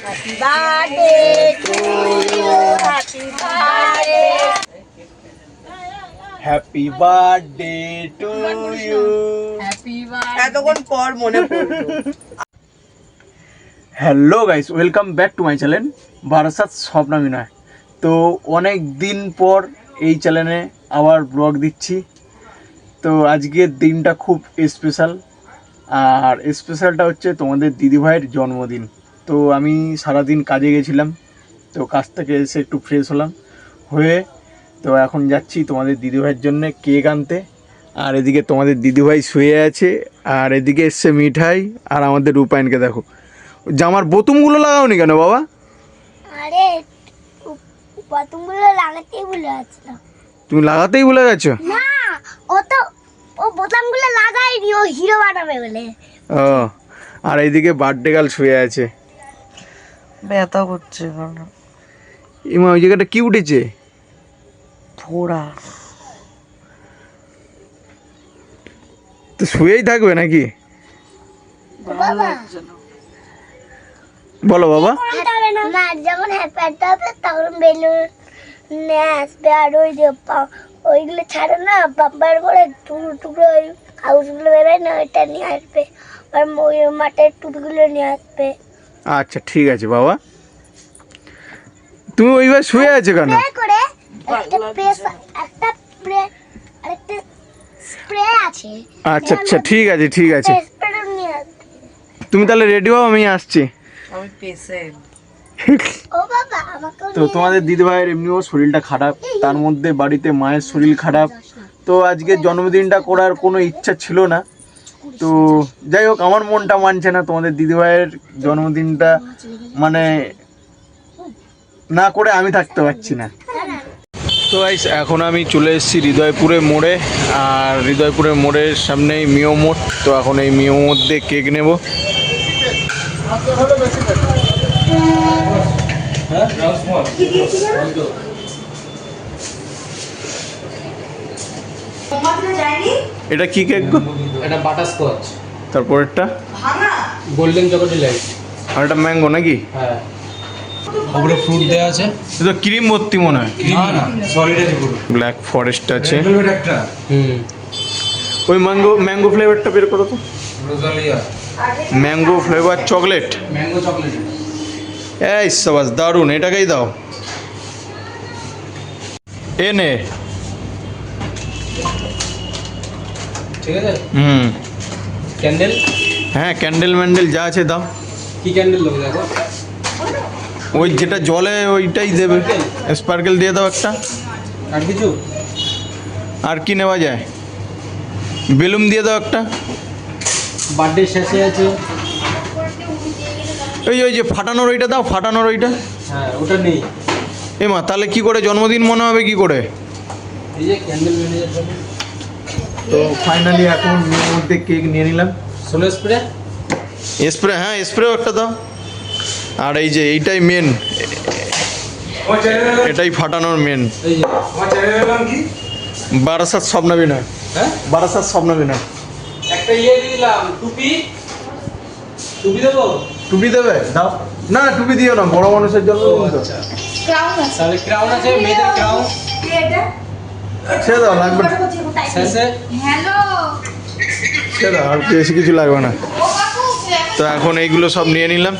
Happy birthday to you. Happy birthday. Happy birthday to you এতক্ষণ পর মনে পড়ল। Hello guys welcome back to my channel Barasat স্বপ্নামি নয় তো অনেক দিন পর এই চ্যানেলে আবার ব্লগ দিচ্ছি। তো আজকের দিনটা খুব স্পেশাল আর স্পেশালটা হচ্ছে তোমাদের দিদিভাইয়ের জন্মদিন। তো আমি সারাদিন কাজে গেছিলাম তো কাজ থেকে এসে একটু ফ্রেশ হলাম। হয়ে তো এখন যাচ্ছি তোমাদের দিদিভাইয়ের জন্য কেক আনতে। আর এদিকে তোমাদের দিদিভাই শুয়ে আছে আর এদিকে এসছে মিঠাই আর আমাদের রূপায়ণকে দেখো। জামার বোতুমগুলো লাগাওনি কেন বাবা? আরে প্রথমগুলো লাগাতেই ভুলে যাচ্ছিলাম তুমি লাগাতেই ভুলে গেছো? না ও তো ও বোতামগুলো লাগাইনি ও হিরো বানাবে বলে। ও আর এইদিকে বার্থডে গার্ল শুয়ে আছে। ব্যথা করছে কেন ইমা ওই জায়গাটা কি উঠেছে? ফোড়া। তো শুয়েই থাকবে নাকি? বাবা বলো বাবা। না যখন হ্যাপি হবে তখন বেলুন নিয়ে আসবে আর ওই যে পা- ওইগুলো ছাড়ে না করে টুকরো টুকরো ওই কাগজগুলো বেরোয় না ওইটা নিয়ে আসবে। আর ওই মাটির টুপিগুলো নিয়ে আসবে। আচ্ছা ঠিক আছে বাবা। তুমি ওইবার শুয়ে আছো কেন? স্প্রে করে একটা প্রেস একটা স্প্রে আরেকটা স্প্রে আছে। আচ্ছা আচ্ছা ঠিক আছে ঠিক আছে। তুমি তাহলে রেডি হও আমি আসছি। আমি পেশেন্ট। ও বাবা আমাকে তো তোমাদের দিদিভাইয়ের এমনিও শরীরটা খারাপ তার মধ্যে বাড়িতে মায়ের শরীর খারাপ। তো আজকে জন্মদিনটা করার কোনো ইচ্ছা ছিল না? তো যাই হোক আমার মনটা মানছে না তোমাদের দিদিভাইয়ের জন্মদিনটা মানে না করে আমি থাকতে পারছি না। তো গাইস এখন আমি চলে এসেছি হৃদয়পুরে মোড়ে আর হৃদয়পুরের মোড়ের সামনেই মিও মোড়। তো এখন এই মিও মোড় দিয়ে কেক নেব। এটা কি কেক গো? এটা বাটার স্কচ। তারপরেরটা? গোল্ডেন চকোলেট লাইট আর এটা ম্যাঙ্গো নাকি? হ্যাঁ। ওপরে ফ্রুট দেওয়া আছে? এটা ক্রিম ভর্তি মনে হয়। না না। সলিড আছে পুরো। ব্ল্যাক ফরেস্ট আছে। একটা। হুম। ওই ম্যাঙ্গো ম্যাঙ্গো ফ্লেভারটা বের করো তো। Rosalia. Mango flavour chocolate mango chocolate এই সবাস দারুণ এটাকেই দাও। এ ঠিক আছে? হুম। ক্যান্ডেল হ্যাঁ ক্যান্ডেল ম্যান্ডেল যা আছে দাও। কি ক্যান্ডেল দেবো দেখো? ওই যেটা জলে ওইটাই দেবে। স্পার্কেল দিয়ে দাও একটা। আর কিছু? আর কি নেওয়া যায়? বেলুন দিয়ে দাও একটা। বার্থডে শেষে আছে। ওই ওই যে ফাটানোর ওইটা দাও ফাটানোর ওইটা। হ্যাঁ ওটা নেই। এ মা তাহলে কি করে? জন্মদিন মনে হবে কি করে? এই যে ক্যান্ডেল ম্যানেজার তো ফাইনালি এখন মেয়ের মধ্যে কেক নিয়ে নিলাম। সোলো স্প্রে স্প্রে হ্যাঁ স্প্রেও একটা দাও। আর এই যে এইটাই মেন এটাই ফাটানোর মেন বারাসাত স্বপ্নবী নয় হ্যাঁ? বারাসাত স্বপ্নবী নয় একটা ইয়ে দিয়ে দিলাম টুপি। টুপি দেবো? টুপি দেবে? দাও। না টুপি দিও না বড় মানুষের জন্য আচ্ছা। তাহলে ক্রাউন আছে মেয়েদের ক্রাউন সে দাও লাগবে না সে দাও আর বেশি কিছু লাগবে না। তো এখন এইগুলো সব নিয়ে নিলাম।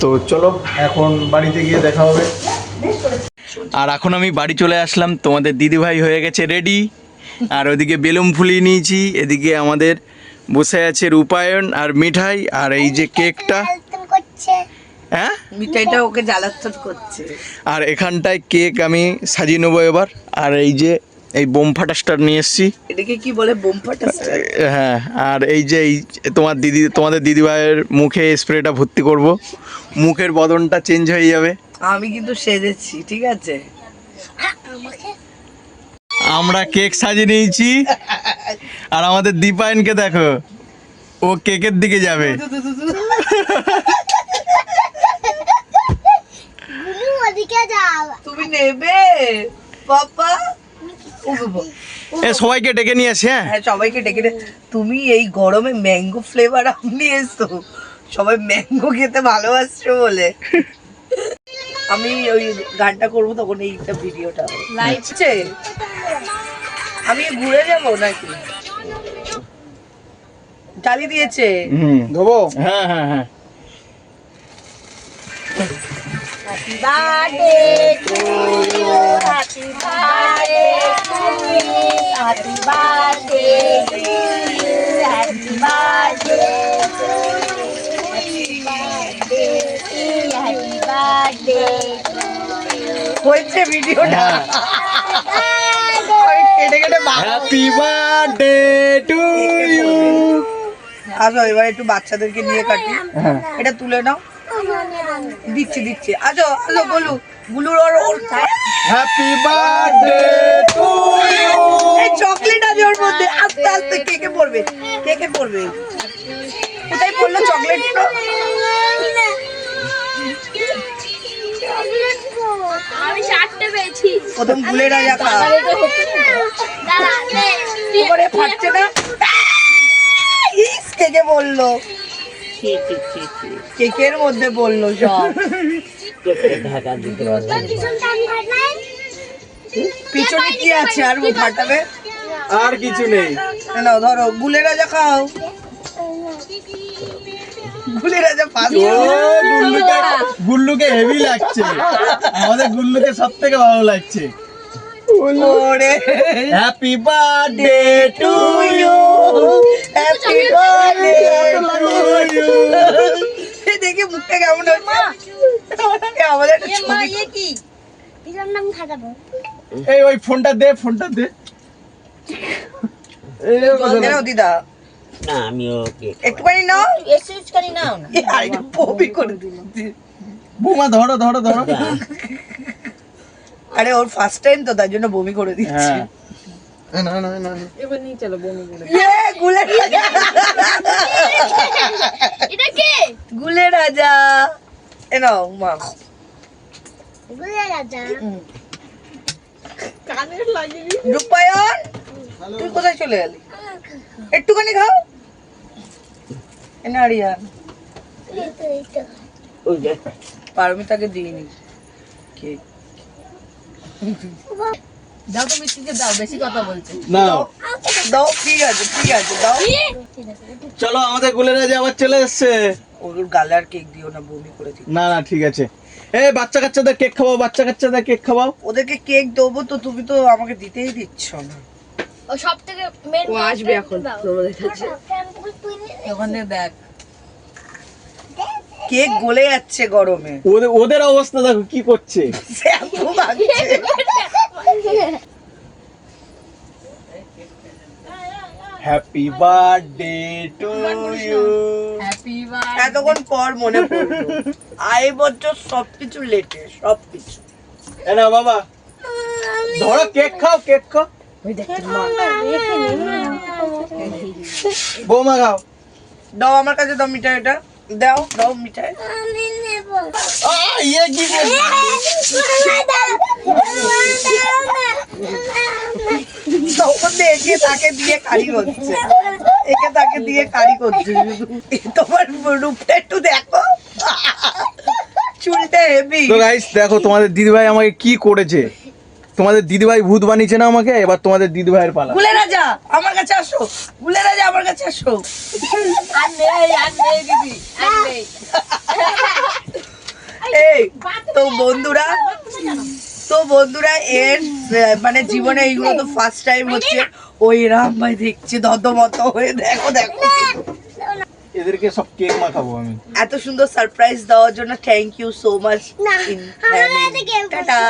তো চলো এখন বাড়িতে গিয়ে দেখা হবে। আর এখন আমি বাড়ি চলে আসলাম। তোমাদের দিদিভাই হয়ে গেছে রেডি। আর ওদিকে বেলুন ফুলিয়ে নিয়েছি। এদিকে আমাদের বসে আছে রূপায়ণ আর মিঠাই। আর এই যে কেকটা। হ্যাঁ? মিঠাইটা ওকে জ্বালাতন করছে। আর এখানটায় কেক আমি সাজিয়ে নেব এবার। আর এই যে এই বোম ফাটা স্টার নিয়ে এসেছি। এটাকে কি বলে বোম হ্যাঁ আর এই যে এই তোমার দিদি তোমাদের দিদিভাইয়ের মুখে স্প্রেটা ভর্তি করব। মুখের বদনটা চেঞ্জ হয়ে যাবে। আমি কিন্তু সেজেছি ঠিক আছে? আমরা কেক সাজিয়ে নিয়েছি। আর আমাদের দীপায়নকে দেখো ও কেকের দিকে যাবে গুলু ওদিকে যাও তুমি নেবে। পাপা। এ সবাইকে ডেকে নিয়ে আসি হ্যাঁ? হ্যাঁ সবাইকে ডেকে তুমি এই গরমে ম্যাঙ্গো ফ্লেভার নিয়ে এসছো সবাই ম্যাঙ্গো খেতে ভালোবাসছো বলে। আমি ওই গানটা করব তখন এইটা ভিডিওটা। লাইটছে আমি ঘুরে যাব নাকি? জ্বালিয়ে দিয়েছে। হুম। দেবো হ্যাঁ হ্যাঁ হ্যাঁ। Birthday to you. Happy birthday to you. Happy birthday to you. Happy birthday to you. Happy birthday to you. Happy birthday to হয়েছে ভিডিওটা হ্যাঁ। হ্যাপি বার্থডে টু ইউ আসো এবার একটু বাচ্চাদেরকে নিয়ে কাটি হ্যাঁ এটা তুলে নাও দিচ্ছি দিচ্ছি। আসো আসো বলু গুলুর ওর ওর হ্যাপি বার্থডে টু ইউ এই চকলেট আছে ওর মধ্যে আস্তে আস্তে কেকে পড়বে কেকে পড়বে কোথায় পড়ল চকলেটটা আমি চারটে পেয়েছি। প্রথম রাজা খা দাঁড়া নে, তুই- করে কেকের মধ্যে বলল সব। পিছনে কি আছে? আর ও ফাটাবে আর কিছু নেই। না ধরো গুলে রাজা খাও। গুলে রাজা পাস গুল্লুকে গুল্লুকে হেভি লাগছে। আমাদের গুল্লুকে সব থেকে ভালো লাগছে। ওরে happy birthday to you happy birthday to you দেখি মুখটা কেমন হচ্ছে? আমাদের একটা ছবি পিছন নাম খাটাবো। এই ওই ফোনটা দে ফোনটা দে। দিদা। না আমি ওকে একটুখানি নাও। করি নাও না। পপি করে বৌমা ধরো ধরো ধরো। আরে ওর ফার্স্ট টাইম তো তার জন্য বমি করে দিচ্ছি। না না না না। ইয়ে গুলে রাজা। এটা কে? গুলে রাজা। এ নাও মা। গুলে রাজা। রূপায়ণ তুই কোথায় চলে গেলি একটুখানি খাও। এ না রিয়ান। এই তো, এই তো। ওই যে পারমিতাকে দিইনি কে না দাও ঠিক আছে ঠিক আছে দাও। চলো আমাদের গুলেরা যে আবার চলে এসছে। ওর গালে আর কেক দিও না বমি করে দিও। না না ঠিক আছে। এ বাচ্চা কাচ্চাদের কেক খাওয়াও বাচ্চা কাচ্চাদের কেক খাওয়াও। ওদেরকে কেক দেবো তো তুমি তো আমাকে দিতেই দিচ্ছ না। ও সব থেকে মেন আসবে এখন তোমাদের কাছে। ওখানে দেখ। কেক গলে যাচ্ছে গরমে ওদের ওদের অবস্থা দেখো কি করছে শ্যাম্পু মাখছে হ্যাপি বার্থডে টু ইউ এতক্ষণ পর মনে পড়ল আই বছর সবকিছু লেটে সবকিছু না বাবা ধরো কেক খাও কেক খাও বৌমা খাও দাও আমার কাছে দাও মিঠাই এটা দাও দাও মিঠাই। আমি নেব। আ, ইয়ে কি? তখন তো একে তাকে দিয়ে কারি করছে। একে তাকে দিয়ে কারি করছে। তোমার রূপটা একটু দেখো। চুলটা হেভি তো গাইস দেখো তোমাদের দিদিভাই আমাকে কি করেছে? তোমাদের দিদিভাই ভূত বানিয়েছে না আমাকে? এবার তোমাদের দিদিভাইয়ের পালা। রাজা আমার কাছে আসো। গুলে রাজা আমার কাছে আসো। এই তো বন্ধুরা তো বন্ধুরা এর মানে জীবনে এইগুলো তো ফার্স্ট টাইম হচ্ছে। ওই রাম ভাই দেখছে দদমত হয়ে দেখো দেখো। এদেরকে সব কেক মাখাবো আমি। এত সুন্দর সারপ্রাইজ দেওয়ার জন্য thank you so much tata.